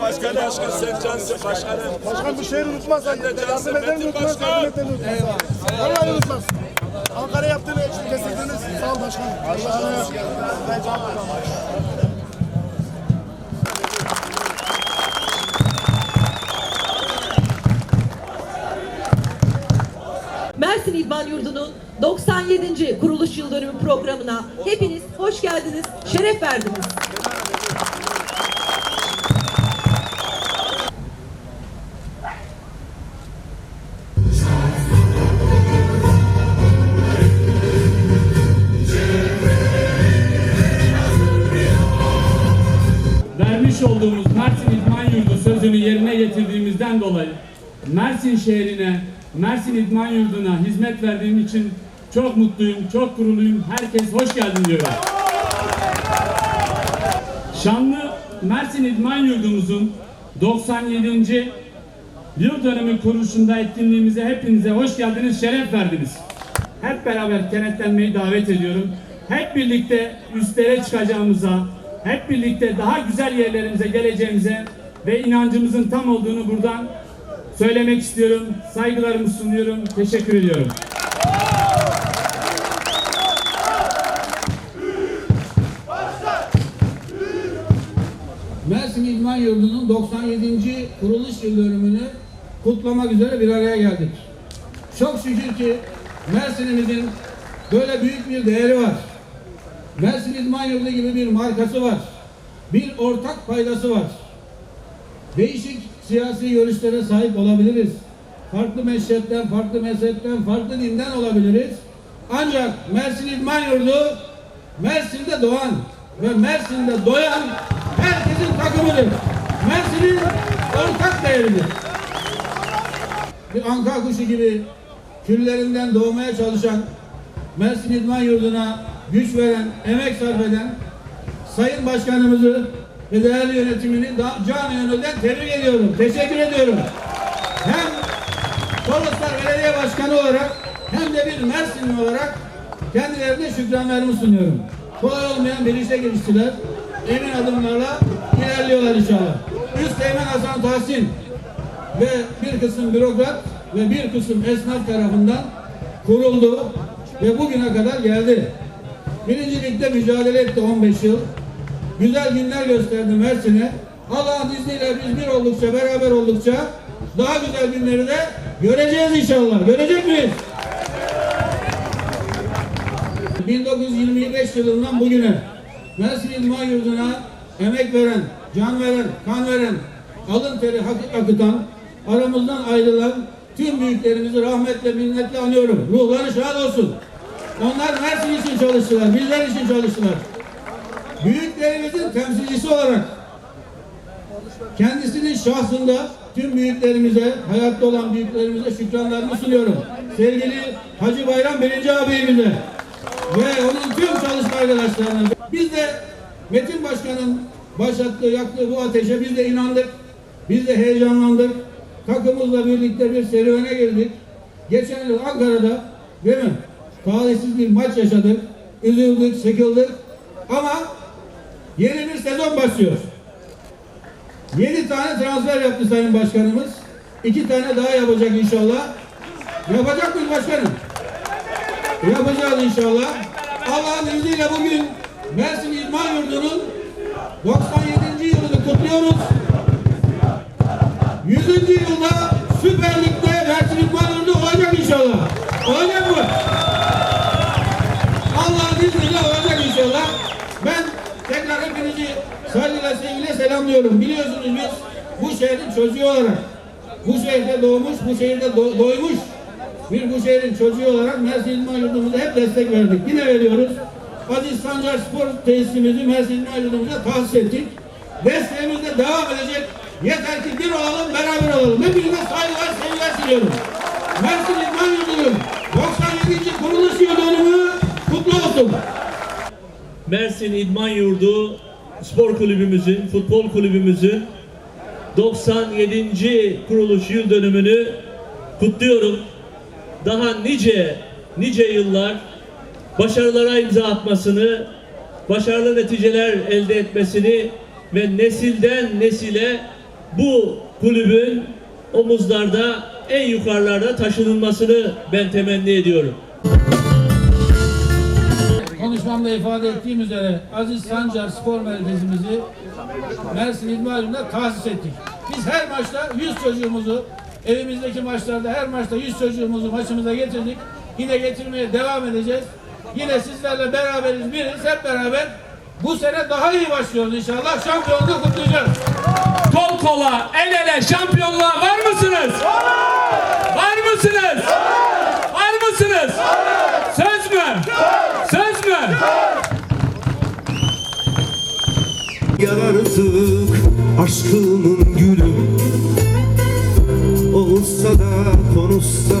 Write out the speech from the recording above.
Başkan sen cansın başkanım. Başkan bu şehri unutmazsan Sen de cansın, Metin unutmaz, Başkan. unutmaz. Vallahi unutmaz. Ankara yaptığını kestirdiniz. Sağ ol başkanım. Allah'a hoş geldiniz. Mersin İdman Yurdu'nun 97. kuruluş yıl dönümü programına hepiniz hoş geldiniz, şeref verdiniz. vermiş olduğumuz Mersin İdman Yurdu sözünü yerine getirdiğimizden dolayı Mersin şehrine, Mersin İdman Yurdu'na hizmet verdiğim için çok mutluyum, çok gururluyum. Herkes hoş geldin diyorum. Şanlı Mersin İdman Yurdumuzun 97. yıl dönümü kuruluşunda etkinliğimize hepinize hoş geldiniz, şeref verdiniz. Hep beraber kenetlenmeyi davet ediyorum. Hep birlikte üstlere çıkacağımıza, hep birlikte daha güzel yerlerimize geleceğimize ve inancımızın tam olduğunu buradan söylemek istiyorum. Saygılarımı sunuyorum. Teşekkür ediyorum. Mersin İdman Yurdu'nun 97. kuruluş yıl dönümünü kutlamak üzere bir araya geldik. Çok şükür ki Mersin'imizin böyle büyük bir değeri var. Mersin İdman Yurdu gibi bir markası var. Bir ortak paydası var. Değişik siyasi görüşlere sahip olabiliriz. Farklı meşrepten, farklı mezhepten, farklı dinden olabiliriz. Ancak Mersin İdman Yurdu Mersin'de doğan ve Mersin'de doyan herkesin takımıdır. Mersin'in ortak değeridir. Bir anka kuşu gibi küllerinden doğmaya çalışan Mersin İdman Yurdu'na güç veren, emek sarf eden Sayın Başkanımızı ve değerli yönetimini da can gönülden tebrik ediyorum. Teşekkür ediyorum. Hem Toroslar Belediye Başkanı olarak hem de bir Mersinli olarak kendilerine şükranlarımı sunuyorum. Kolay olmayan bir işe giriştiler. Emin adımlarla ilerliyorlar inşallah. Üsteğmen Hasan Tahsin ve bir kısım bürokrat ve bir kısım esnaf tarafından kuruldu ve bugüne kadar geldi. Birinci ligde mücadele etti 15 yıl. Güzel günler gösterdi Mersin'e. Allah'ın izniyle biz bir oldukça, beraber oldukça daha güzel günleri de göreceğiz inşallah. Görecek miyiz? 1925 yılından bugüne Mersin İdman Yurdu'na emek veren, can veren, kan veren, alın teri akıtan, aramızdan ayrılan tüm büyüklerimizi rahmetle, minnetle anıyorum. Ruhları şad olsun. Onlar Mersin için çalıştılar, bizler için çalıştılar. Büyüklerimizin temsilcisi olarak kendisinin şahsında tüm büyüklerimize, hayatta olan büyüklerimize şükranlarımı sunuyorum. Sevgili Hacı Bayram Birinci abimize ve onun tüm çalışma arkadaşlarına. Biz de Metin Başkan'ın başlattığı, yaktığı bu ateşe biz de inandık. Biz de heyecanlandık. Takımımızla birlikte bir serüvene girdik. Geçen yıl Ankara'da değil mi? Talihsiz bir maç yaşadık. Üzüldük, sıkıldık. Ama yeni bir sezon başlıyor. Yedi tane transfer yaptı Sayın Başkanımız. İki tane daha yapacak inşallah. Yapacak mıyız başkanım? Yapacağız inşallah. Allah'ın izniyle bugün Mersin İdman Yurdu'nun 97. yılını kutluyoruz. 100. yılda Süper Lig'de Mersin İdman Yurdu olacak inşallah. Olacak mı? Hepinizi saygıyla sevgiyle selamlıyorum. Biliyorsunuz biz bu şehrin çocuğu olarak bu şehirde doğmuş, bu şehirde do- doymuş bir bu şehrin çocuğu olarak Mersin İdman hep destek verdik. Yine veriyoruz. Aziz Sancar Spor tesisimizi Mersin İdman Yurdumuza tahsis ettik. Desteğimiz de devam edecek. Yeter ki bir olalım, beraber olalım. Hepinize saygılar, sevgiler sunuyorum. Mersin Mersin İdman Yurdu Spor Kulübümüzün, futbol kulübümüzün 97. kuruluş yıl dönümünü kutluyorum. Daha nice nice yıllar başarılara imza atmasını, başarılı neticeler elde etmesini ve nesilden nesile bu kulübün omuzlarda en yukarılarda taşınılmasını ben temenni ediyorum. Konuşmamda ifade ettiğim üzere Aziz Sancar Spor Merkezimizi Mersin İdmanı'nda tahsis ettik. Biz her maçta 100 çocuğumuzu evimizdeki maçlarda her maçta 100 çocuğumuzu maçımıza getirdik. Yine getirmeye devam edeceğiz. Yine sizlerle beraberiz, biriz. Hep beraber bu sene daha iyi başlıyoruz inşallah. Şampiyonluğu kutlayacağız. Kol kola, el ele şampiyonluğa var mısınız? Var mısınız? Var mısınız? Söz Yanardık aşkımın gülü. Olsa da konuşsa